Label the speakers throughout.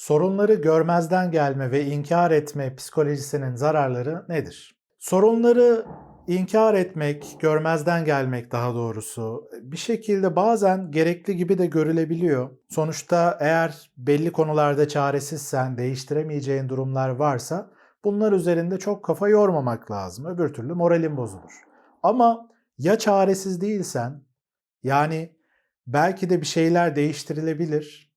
Speaker 1: Sorunları görmezden gelme ve inkar etme psikolojisinin zararları nedir? Sorunları inkar etmek, görmezden gelmek daha doğrusu bir şekilde bazen gerekli gibi de görülebiliyor. Sonuçta eğer belli konularda çaresizsen, değiştiremeyeceğin durumlar varsa bunlar üzerinde çok kafa yormamak lazım. Öbür türlü moralin bozulur. Ama ya çaresiz değilsen, yani belki de bir şeyler değiştirilebilir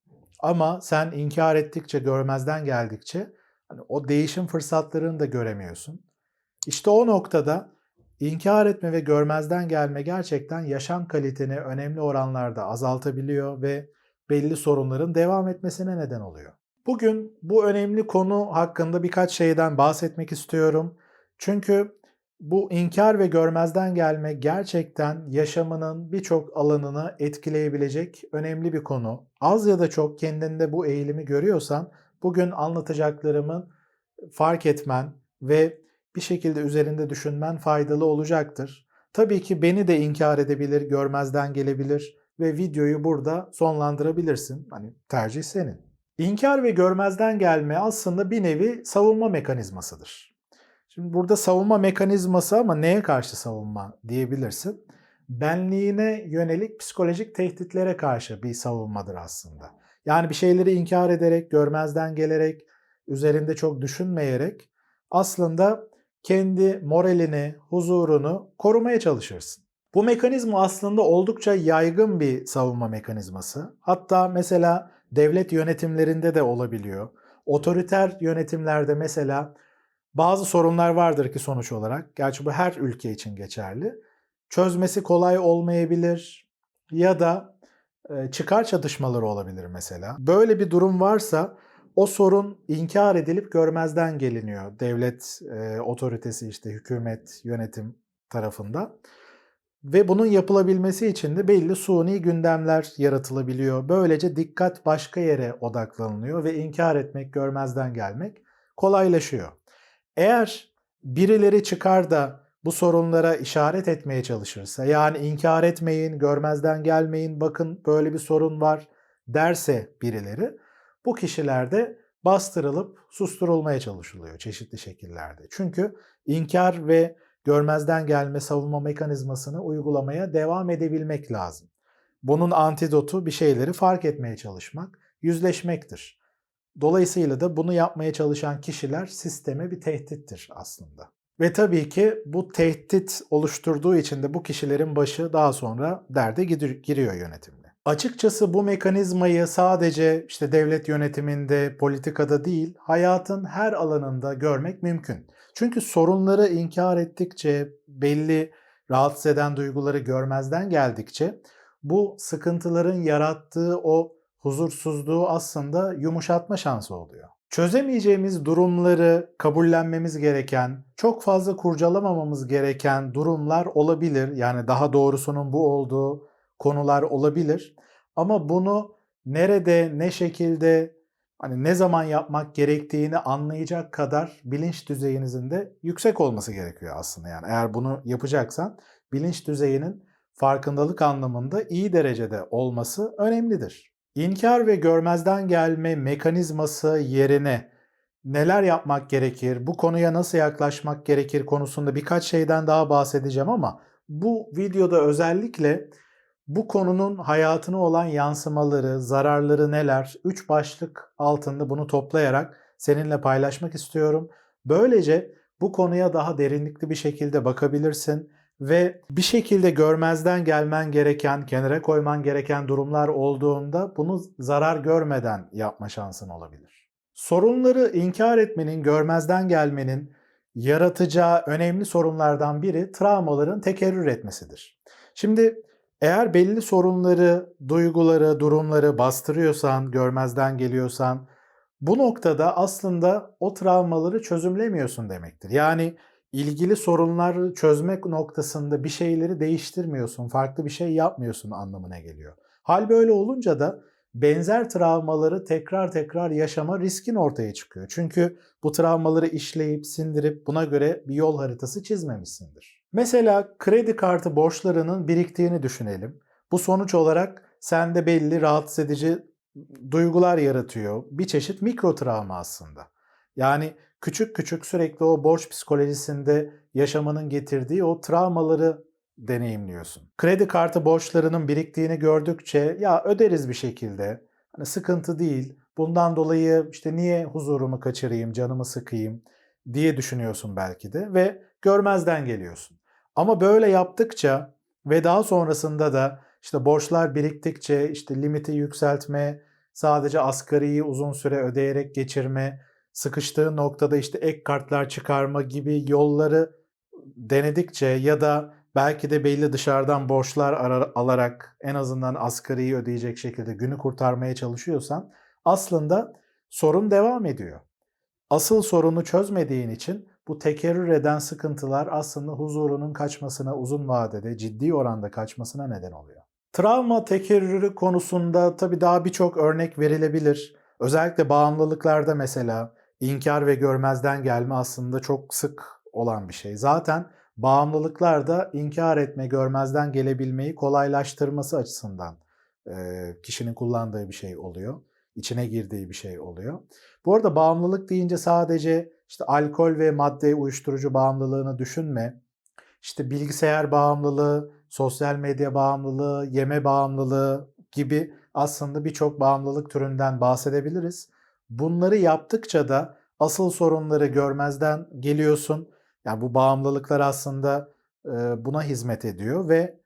Speaker 1: ama sen inkar ettikçe, görmezden geldikçe hani o değişim fırsatlarını da göremiyorsun. İşte o noktada inkar etme ve görmezden gelme gerçekten yaşam kaliteni önemli oranlarda azaltabiliyor ve belli sorunların devam etmesine neden oluyor. Bugün bu önemli konu hakkında birkaç şeyden bahsetmek istiyorum. Çünkü bu inkar ve görmezden gelme gerçekten yaşamının birçok alanını etkileyebilecek önemli bir konu. Az ya da çok kendinde bu eğilimi görüyorsan bugün anlatacaklarımın fark etmen ve bir şekilde üzerinde düşünmen faydalı olacaktır. Tabii ki beni de inkar edebilir, görmezden gelebilir ve videoyu burada sonlandırabilirsin. Hani tercih senin. İnkar ve görmezden gelme aslında bir nevi savunma mekanizmasıdır. Şimdi burada savunma mekanizması ama neye karşı savunma diyebilirsin? Benliğine yönelik psikolojik tehditlere karşı bir savunmadır aslında. Yani bir şeyleri inkar ederek, görmezden gelerek, üzerinde çok düşünmeyerek aslında kendi moralini, huzurunu korumaya çalışırsın. Bu mekanizma aslında oldukça yaygın bir savunma mekanizması. Hatta mesela devlet yönetimlerinde de olabiliyor. Otoriter yönetimlerde mesela bazı sorunlar vardır ki sonuç olarak, gerçi bu her ülke için geçerli. Çözmesi kolay olmayabilir ya da çıkar çatışmaları olabilir mesela. Böyle bir durum varsa o sorun inkar edilip görmezden geliniyor devlet e, otoritesi işte hükümet yönetim tarafından. Ve bunun yapılabilmesi için de belli suni gündemler yaratılabiliyor. Böylece dikkat başka yere odaklanılıyor ve inkar etmek, görmezden gelmek kolaylaşıyor. Eğer birileri çıkar da bu sorunlara işaret etmeye çalışırsa, yani inkar etmeyin, görmezden gelmeyin, bakın böyle bir sorun var derse birileri, bu kişilerde bastırılıp susturulmaya çalışılıyor çeşitli şekillerde. Çünkü inkar ve görmezden gelme savunma mekanizmasını uygulamaya devam edebilmek lazım. Bunun antidotu bir şeyleri fark etmeye çalışmak, yüzleşmektir. Dolayısıyla da bunu yapmaya çalışan kişiler sisteme bir tehdittir aslında. Ve tabii ki bu tehdit oluşturduğu için de bu kişilerin başı daha sonra derde giriyor yönetimle. Açıkçası bu mekanizmayı sadece işte devlet yönetiminde, politikada değil, hayatın her alanında görmek mümkün. Çünkü sorunları inkar ettikçe, belli rahatsız eden duyguları görmezden geldikçe bu sıkıntıların yarattığı o huzursuzluğu aslında yumuşatma şansı oluyor. Çözemeyeceğimiz durumları kabullenmemiz gereken, çok fazla kurcalamamamız gereken durumlar olabilir. Yani daha doğrusunun bu olduğu konular olabilir. Ama bunu nerede, ne şekilde, hani ne zaman yapmak gerektiğini anlayacak kadar bilinç düzeyinizin de yüksek olması gerekiyor aslında. Yani eğer bunu yapacaksan bilinç düzeyinin farkındalık anlamında iyi derecede olması önemlidir. İnkar ve görmezden gelme mekanizması yerine neler yapmak gerekir, bu konuya nasıl yaklaşmak gerekir konusunda birkaç şeyden daha bahsedeceğim ama bu videoda özellikle bu konunun hayatına olan yansımaları, zararları neler? Üç başlık altında bunu toplayarak seninle paylaşmak istiyorum. Böylece bu konuya daha derinlikli bir şekilde bakabilirsin ve bir şekilde görmezden gelmen gereken, kenara koyman gereken durumlar olduğunda bunu zarar görmeden yapma şansın olabilir. Sorunları inkar etmenin, görmezden gelmenin yaratacağı önemli sorunlardan biri travmaların tekerrür etmesidir. Şimdi eğer belli sorunları, duyguları, durumları bastırıyorsan, görmezden geliyorsan bu noktada aslında o travmaları çözümlemiyorsun demektir. Yani ilgili sorunları çözmek noktasında bir şeyleri değiştirmiyorsun, farklı bir şey yapmıyorsun anlamına geliyor. Hal böyle olunca da benzer travmaları tekrar tekrar yaşama riskin ortaya çıkıyor. Çünkü bu travmaları işleyip sindirip buna göre bir yol haritası çizmemişsindir. Mesela kredi kartı borçlarının biriktiğini düşünelim. Bu sonuç olarak sende belli rahatsız edici duygular yaratıyor. Bir çeşit mikro travma aslında. Yani küçük küçük sürekli o borç psikolojisinde yaşamanın getirdiği o travmaları deneyimliyorsun. Kredi kartı borçlarının biriktiğini gördükçe ya öderiz bir şekilde. Hani sıkıntı değil. Bundan dolayı işte niye huzurumu kaçırayım, canımı sıkayım diye düşünüyorsun belki de ve görmezden geliyorsun. Ama böyle yaptıkça ve daha sonrasında da işte borçlar biriktikçe işte limiti yükseltme, sadece asgariyi uzun süre ödeyerek geçirme, sıkıştığı noktada işte ek kartlar çıkarma gibi yolları denedikçe ya da belki de belli dışarıdan borçlar alarak en azından asgariyi ödeyecek şekilde günü kurtarmaya çalışıyorsan aslında sorun devam ediyor. Asıl sorunu çözmediğin için bu tekerrür eden sıkıntılar aslında huzurunun kaçmasına uzun vadede ciddi oranda kaçmasına neden oluyor. Travma tekerrürü konusunda tabii daha birçok örnek verilebilir. Özellikle bağımlılıklarda mesela inkar ve görmezden gelme aslında çok sık olan bir şey. Zaten bağımlılıklar da inkar etme, görmezden gelebilmeyi kolaylaştırması açısından kişinin kullandığı bir şey oluyor. İçine girdiği bir şey oluyor. Bu arada bağımlılık deyince sadece işte alkol ve madde uyuşturucu bağımlılığını düşünme. İşte bilgisayar bağımlılığı, sosyal medya bağımlılığı, yeme bağımlılığı gibi aslında birçok bağımlılık türünden bahsedebiliriz. Bunları yaptıkça da asıl sorunları görmezden geliyorsun. Yani bu bağımlılıklar aslında buna hizmet ediyor ve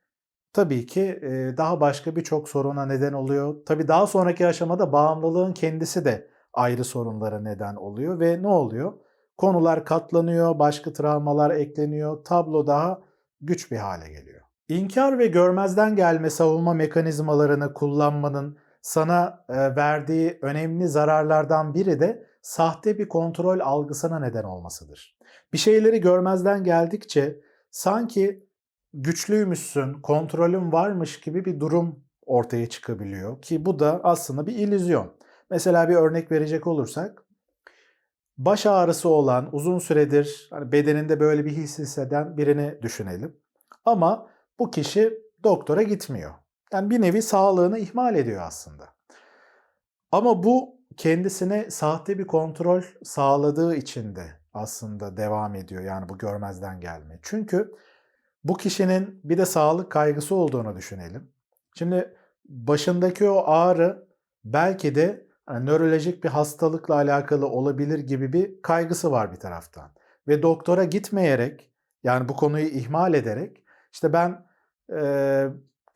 Speaker 1: tabii ki daha başka birçok soruna neden oluyor. Tabii daha sonraki aşamada bağımlılığın kendisi de ayrı sorunlara neden oluyor ve ne oluyor? Konular katlanıyor, başka travmalar ekleniyor, tablo daha güç bir hale geliyor. İnkar ve görmezden gelme savunma mekanizmalarını kullanmanın sana verdiği önemli zararlardan biri de sahte bir kontrol algısına neden olmasıdır. Bir şeyleri görmezden geldikçe sanki güçlüymüşsün, kontrolün varmış gibi bir durum ortaya çıkabiliyor ki bu da aslında bir illüzyon. Mesela bir örnek verecek olursak baş ağrısı olan uzun süredir hani bedeninde böyle bir his hisseden birini düşünelim. Ama bu kişi doktora gitmiyor. Yani bir nevi sağlığını ihmal ediyor aslında. Ama bu kendisine sahte bir kontrol sağladığı için de aslında devam ediyor. Yani bu görmezden gelme. Çünkü bu kişinin bir de sağlık kaygısı olduğunu düşünelim. Şimdi başındaki o ağrı belki de yani nörolojik bir hastalıkla alakalı olabilir gibi bir kaygısı var bir taraftan. Ve doktora gitmeyerek yani bu konuyu ihmal ederek işte ben e,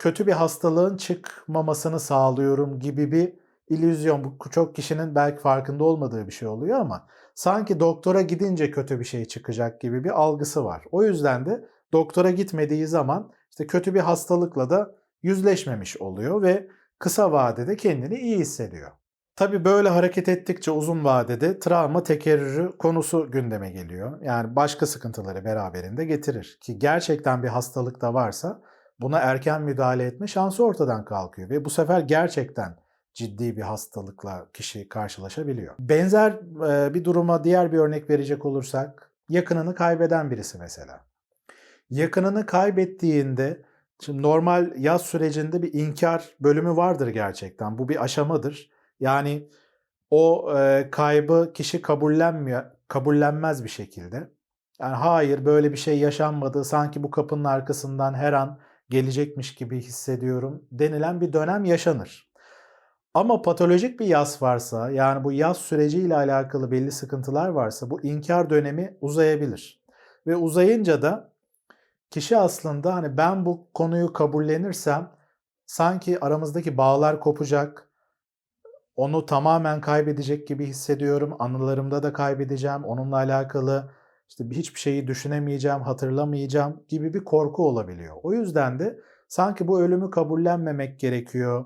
Speaker 1: kötü bir hastalığın çıkmamasını sağlıyorum gibi bir illüzyon. Bu çok kişinin belki farkında olmadığı bir şey oluyor ama sanki doktora gidince kötü bir şey çıkacak gibi bir algısı var. O yüzden de doktora gitmediği zaman işte kötü bir hastalıkla da yüzleşmemiş oluyor ve kısa vadede kendini iyi hissediyor. Tabi böyle hareket ettikçe uzun vadede travma tekerrürü konusu gündeme geliyor. Yani başka sıkıntıları beraberinde getirir. Ki gerçekten bir hastalık da varsa buna erken müdahale etme şansı ortadan kalkıyor. Ve bu sefer gerçekten ciddi bir hastalıkla kişi karşılaşabiliyor. Benzer bir duruma diğer bir örnek verecek olursak yakınını kaybeden birisi mesela. Yakınını kaybettiğinde şimdi normal yaz sürecinde bir inkar bölümü vardır gerçekten. Bu bir aşamadır. Yani o e, kaybı kişi kabullenmiyor, kabullenmez bir şekilde. Yani hayır böyle bir şey yaşanmadı. Sanki bu kapının arkasından her an gelecekmiş gibi hissediyorum denilen bir dönem yaşanır. Ama patolojik bir yas varsa yani bu yas süreciyle alakalı belli sıkıntılar varsa bu inkar dönemi uzayabilir. Ve uzayınca da kişi aslında hani ben bu konuyu kabullenirsem sanki aramızdaki bağlar kopacak, onu tamamen kaybedecek gibi hissediyorum. Anılarımda da kaybedeceğim. Onunla alakalı işte hiçbir şeyi düşünemeyeceğim, hatırlamayacağım gibi bir korku olabiliyor. O yüzden de sanki bu ölümü kabullenmemek gerekiyor.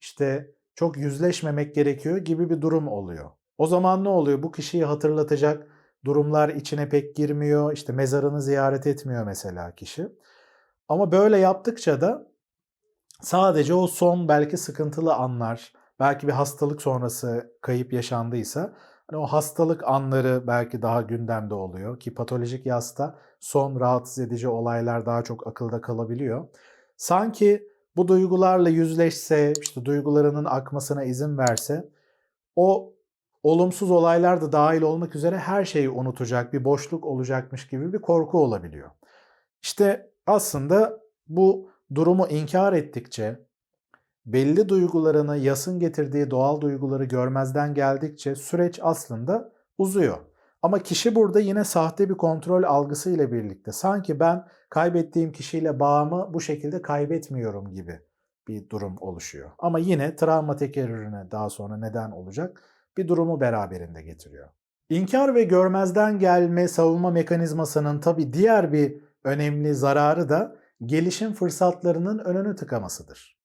Speaker 1: İşte çok yüzleşmemek gerekiyor gibi bir durum oluyor. O zaman ne oluyor? Bu kişiyi hatırlatacak durumlar içine pek girmiyor. İşte mezarını ziyaret etmiyor mesela kişi. Ama böyle yaptıkça da sadece o son belki sıkıntılı anlar, belki bir hastalık sonrası kayıp yaşandıysa hani o hastalık anları belki daha gündemde oluyor ki patolojik yasta son rahatsız edici olaylar daha çok akılda kalabiliyor. Sanki bu duygularla yüzleşse, işte duygularının akmasına izin verse, o olumsuz olaylar da dahil olmak üzere her şeyi unutacak, bir boşluk olacakmış gibi bir korku olabiliyor. İşte aslında bu durumu inkar ettikçe, belli duygularını, yasın getirdiği doğal duyguları görmezden geldikçe süreç aslında uzuyor. Ama kişi burada yine sahte bir kontrol algısı ile birlikte sanki ben kaybettiğim kişiyle bağımı bu şekilde kaybetmiyorum gibi bir durum oluşuyor. Ama yine travma tekerrürüne daha sonra neden olacak bir durumu beraberinde getiriyor. İnkar ve görmezden gelme savunma mekanizmasının tabi diğer bir önemli zararı da gelişim fırsatlarının önünü tıkamasıdır.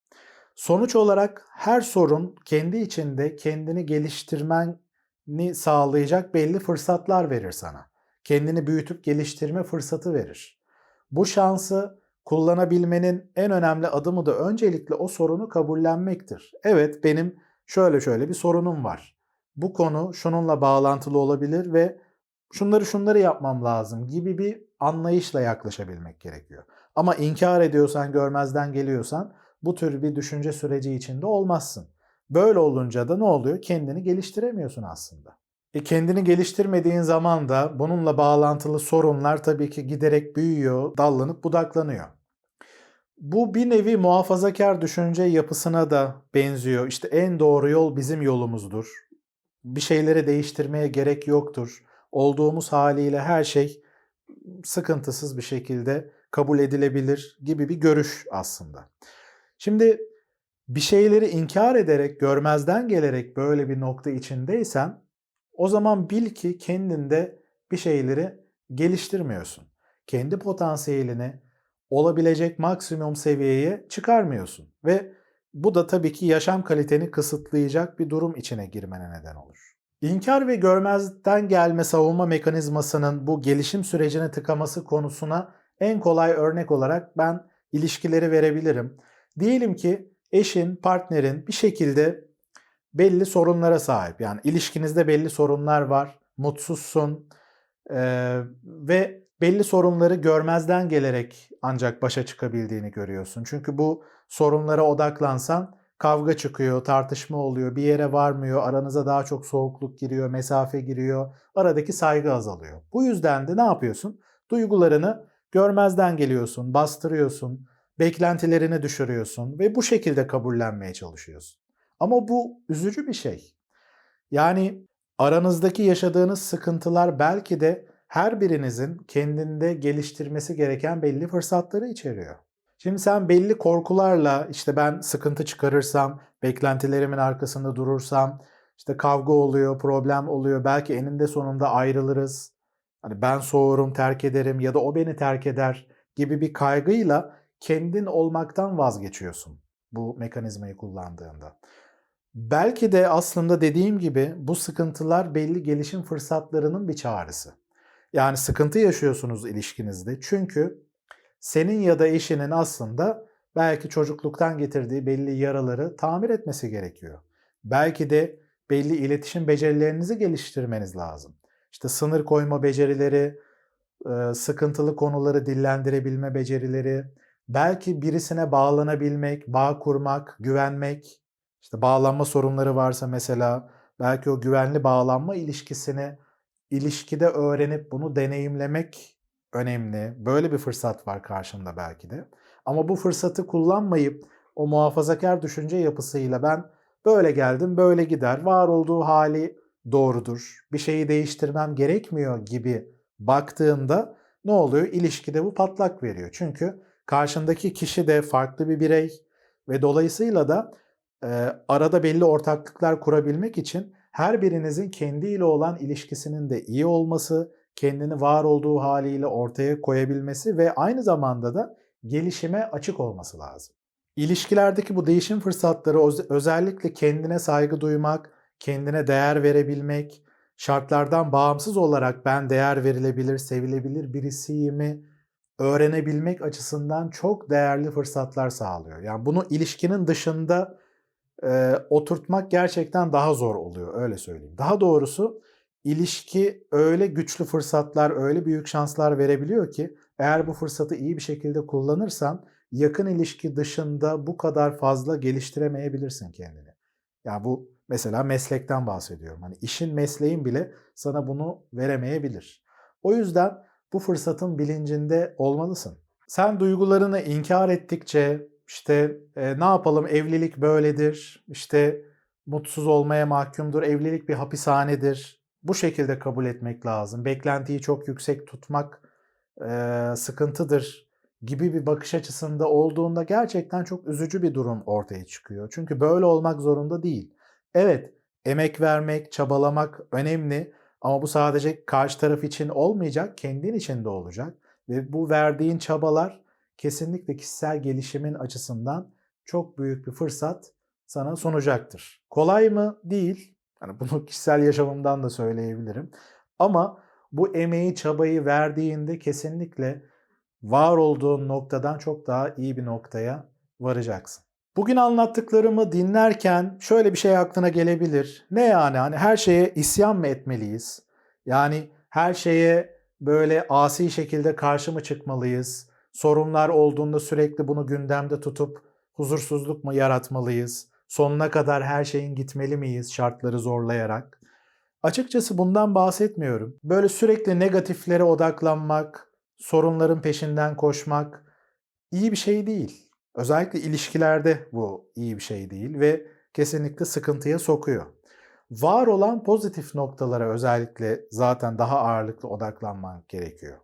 Speaker 1: Sonuç olarak her sorun kendi içinde kendini geliştirmeni sağlayacak belli fırsatlar verir sana. Kendini büyütüp geliştirme fırsatı verir. Bu şansı kullanabilmenin en önemli adımı da öncelikle o sorunu kabullenmektir. Evet benim şöyle şöyle bir sorunum var. Bu konu şununla bağlantılı olabilir ve şunları şunları yapmam lazım gibi bir anlayışla yaklaşabilmek gerekiyor. Ama inkar ediyorsan, görmezden geliyorsan bu tür bir düşünce süreci içinde olmazsın. Böyle olunca da ne oluyor? Kendini geliştiremiyorsun aslında. E kendini geliştirmediğin zaman da bununla bağlantılı sorunlar tabii ki giderek büyüyor, dallanıp budaklanıyor. Bu bir nevi muhafazakar düşünce yapısına da benziyor. İşte en doğru yol bizim yolumuzdur. Bir şeyleri değiştirmeye gerek yoktur. Olduğumuz haliyle her şey sıkıntısız bir şekilde kabul edilebilir gibi bir görüş aslında. Şimdi bir şeyleri inkar ederek, görmezden gelerek böyle bir nokta içindeysen o zaman bil ki kendinde bir şeyleri geliştirmiyorsun. Kendi potansiyelini olabilecek maksimum seviyeye çıkarmıyorsun ve bu da tabii ki yaşam kaliteni kısıtlayacak bir durum içine girmene neden olur. İnkar ve görmezden gelme savunma mekanizmasının bu gelişim sürecini tıkaması konusuna en kolay örnek olarak ben ilişkileri verebilirim. Diyelim ki eşin, partnerin bir şekilde belli sorunlara sahip. Yani ilişkinizde belli sorunlar var, mutsuzsun ee, ve belli sorunları görmezden gelerek ancak başa çıkabildiğini görüyorsun. Çünkü bu sorunlara odaklansan kavga çıkıyor, tartışma oluyor, bir yere varmıyor, aranıza daha çok soğukluk giriyor, mesafe giriyor, aradaki saygı azalıyor. Bu yüzden de ne yapıyorsun? Duygularını görmezden geliyorsun, bastırıyorsun, beklentilerini düşürüyorsun ve bu şekilde kabullenmeye çalışıyorsun. Ama bu üzücü bir şey. Yani aranızdaki yaşadığınız sıkıntılar belki de her birinizin kendinde geliştirmesi gereken belli fırsatları içeriyor. Şimdi sen belli korkularla işte ben sıkıntı çıkarırsam, beklentilerimin arkasında durursam, işte kavga oluyor, problem oluyor, belki eninde sonunda ayrılırız. Hani ben soğurum, terk ederim ya da o beni terk eder gibi bir kaygıyla kendin olmaktan vazgeçiyorsun bu mekanizmayı kullandığında. Belki de aslında dediğim gibi bu sıkıntılar belli gelişim fırsatlarının bir çağrısı. Yani sıkıntı yaşıyorsunuz ilişkinizde. Çünkü senin ya da eşinin aslında belki çocukluktan getirdiği belli yaraları tamir etmesi gerekiyor. Belki de belli iletişim becerilerinizi geliştirmeniz lazım. İşte sınır koyma becerileri, sıkıntılı konuları dillendirebilme becerileri, belki birisine bağlanabilmek, bağ kurmak, güvenmek, işte bağlanma sorunları varsa mesela belki o güvenli bağlanma ilişkisini ilişkide öğrenip bunu deneyimlemek önemli. Böyle bir fırsat var karşında belki de. Ama bu fırsatı kullanmayıp o muhafazakar düşünce yapısıyla ben böyle geldim, böyle gider, var olduğu hali doğrudur, bir şeyi değiştirmem gerekmiyor gibi baktığında ne oluyor? İlişkide bu patlak veriyor. Çünkü karşındaki kişi de farklı bir birey ve dolayısıyla da e, arada belli ortaklıklar kurabilmek için her birinizin kendiyle olan ilişkisinin de iyi olması, kendini var olduğu haliyle ortaya koyabilmesi ve aynı zamanda da gelişime açık olması lazım. İlişkilerdeki bu değişim fırsatları özellikle kendine saygı duymak, kendine değer verebilmek, şartlardan bağımsız olarak ben değer verilebilir, sevilebilir birisiyimi öğrenebilmek açısından çok değerli fırsatlar sağlıyor. Yani bunu ilişkinin dışında e, oturtmak gerçekten daha zor oluyor öyle söyleyeyim. Daha doğrusu ilişki öyle güçlü fırsatlar, öyle büyük şanslar verebiliyor ki eğer bu fırsatı iyi bir şekilde kullanırsan yakın ilişki dışında bu kadar fazla geliştiremeyebilirsin kendini. Ya bu mesela meslekten bahsediyorum. Hani işin mesleğin bile sana bunu veremeyebilir. O yüzden bu fırsatın bilincinde olmalısın. Sen duygularını inkar ettikçe işte e, ne yapalım evlilik böyledir, işte mutsuz olmaya mahkumdur, evlilik bir hapishanedir. Bu şekilde kabul etmek lazım. Beklentiyi çok yüksek tutmak e, sıkıntıdır gibi bir bakış açısında olduğunda gerçekten çok üzücü bir durum ortaya çıkıyor. Çünkü böyle olmak zorunda değil. Evet, emek vermek, çabalamak önemli ama bu sadece karşı taraf için olmayacak, kendin için de olacak. Ve bu verdiğin çabalar kesinlikle kişisel gelişimin açısından çok büyük bir fırsat sana sunacaktır. Kolay mı? Değil. Yani bunu kişisel yaşamımdan da söyleyebilirim. Ama bu emeği, çabayı verdiğinde kesinlikle var olduğun noktadan çok daha iyi bir noktaya varacaksın. Bugün anlattıklarımı dinlerken şöyle bir şey aklına gelebilir. Ne yani? Hani her şeye isyan mı etmeliyiz? Yani her şeye böyle asi şekilde karşı mı çıkmalıyız? Sorunlar olduğunda sürekli bunu gündemde tutup huzursuzluk mu yaratmalıyız? Sonuna kadar her şeyin gitmeli miyiz şartları zorlayarak? Açıkçası bundan bahsetmiyorum. Böyle sürekli negatiflere odaklanmak, sorunların peşinden koşmak iyi bir şey değil. Özellikle ilişkilerde bu iyi bir şey değil ve kesinlikle sıkıntıya sokuyor. Var olan pozitif noktalara özellikle zaten daha ağırlıklı odaklanmak gerekiyor.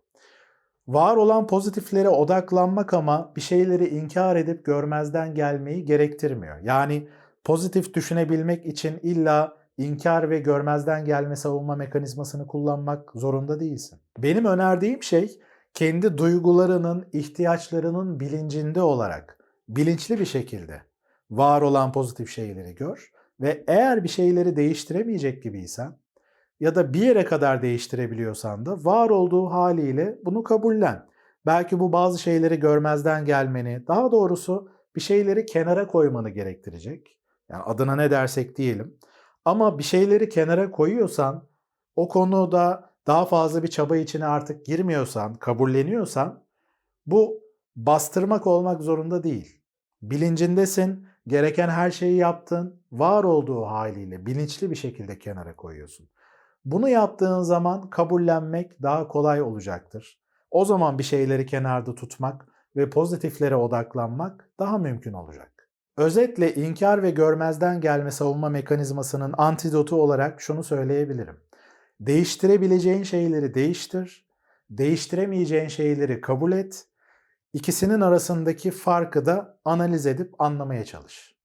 Speaker 1: Var olan pozitiflere odaklanmak ama bir şeyleri inkar edip görmezden gelmeyi gerektirmiyor. Yani pozitif düşünebilmek için illa inkar ve görmezden gelme savunma mekanizmasını kullanmak zorunda değilsin. Benim önerdiğim şey kendi duygularının, ihtiyaçlarının bilincinde olarak bilinçli bir şekilde var olan pozitif şeyleri gör ve eğer bir şeyleri değiştiremeyecek gibiysen ya da bir yere kadar değiştirebiliyorsan da var olduğu haliyle bunu kabullen. Belki bu bazı şeyleri görmezden gelmeni, daha doğrusu bir şeyleri kenara koymanı gerektirecek. Yani adına ne dersek diyelim. Ama bir şeyleri kenara koyuyorsan, o konuda daha fazla bir çaba içine artık girmiyorsan, kabulleniyorsan bu bastırmak olmak zorunda değil. Bilincindesin, gereken her şeyi yaptın, var olduğu haliyle bilinçli bir şekilde kenara koyuyorsun. Bunu yaptığın zaman kabullenmek daha kolay olacaktır. O zaman bir şeyleri kenarda tutmak ve pozitiflere odaklanmak daha mümkün olacak. Özetle inkar ve görmezden gelme savunma mekanizmasının antidotu olarak şunu söyleyebilirim. Değiştirebileceğin şeyleri değiştir, değiştiremeyeceğin şeyleri kabul et, ikisinin arasındaki farkı da analiz edip anlamaya çalış.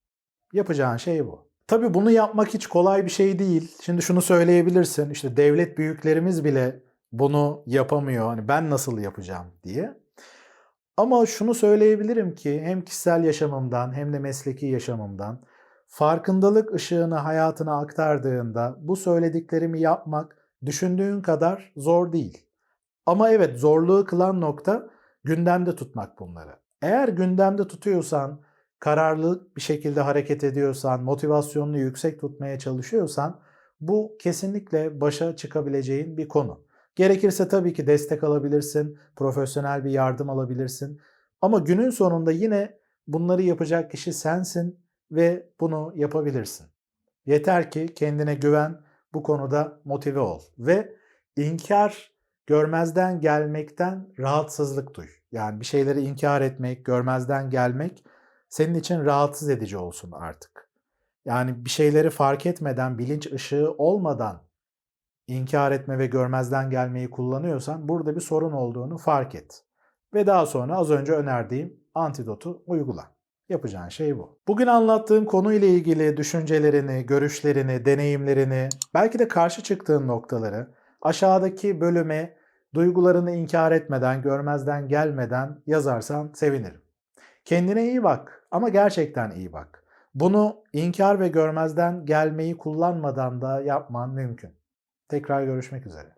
Speaker 1: Yapacağın şey bu. Tabii bunu yapmak hiç kolay bir şey değil. Şimdi şunu söyleyebilirsin. İşte devlet büyüklerimiz bile bunu yapamıyor. Hani ben nasıl yapacağım diye. Ama şunu söyleyebilirim ki hem kişisel yaşamımdan hem de mesleki yaşamımdan farkındalık ışığını hayatına aktardığında bu söylediklerimi yapmak düşündüğün kadar zor değil. Ama evet zorluğu kılan nokta gündemde tutmak bunları. Eğer gündemde tutuyorsan, kararlı bir şekilde hareket ediyorsan, motivasyonunu yüksek tutmaya çalışıyorsan bu kesinlikle başa çıkabileceğin bir konu. Gerekirse tabii ki destek alabilirsin, profesyonel bir yardım alabilirsin. Ama günün sonunda yine bunları yapacak kişi sensin ve bunu yapabilirsin. Yeter ki kendine güven, bu konuda motive ol ve inkar görmezden gelmekten rahatsızlık duy. Yani bir şeyleri inkar etmek, görmezden gelmek senin için rahatsız edici olsun artık. Yani bir şeyleri fark etmeden, bilinç ışığı olmadan inkar etme ve görmezden gelmeyi kullanıyorsan burada bir sorun olduğunu fark et. Ve daha sonra az önce önerdiğim antidotu uygula. Yapacağın şey bu. Bugün anlattığım konuyla ilgili düşüncelerini, görüşlerini, deneyimlerini, belki de karşı çıktığın noktaları aşağıdaki bölüme duygularını inkar etmeden, görmezden gelmeden yazarsan sevinirim. Kendine iyi bak ama gerçekten iyi bak. Bunu inkar ve görmezden gelmeyi kullanmadan da yapman mümkün. Tekrar görüşmek üzere.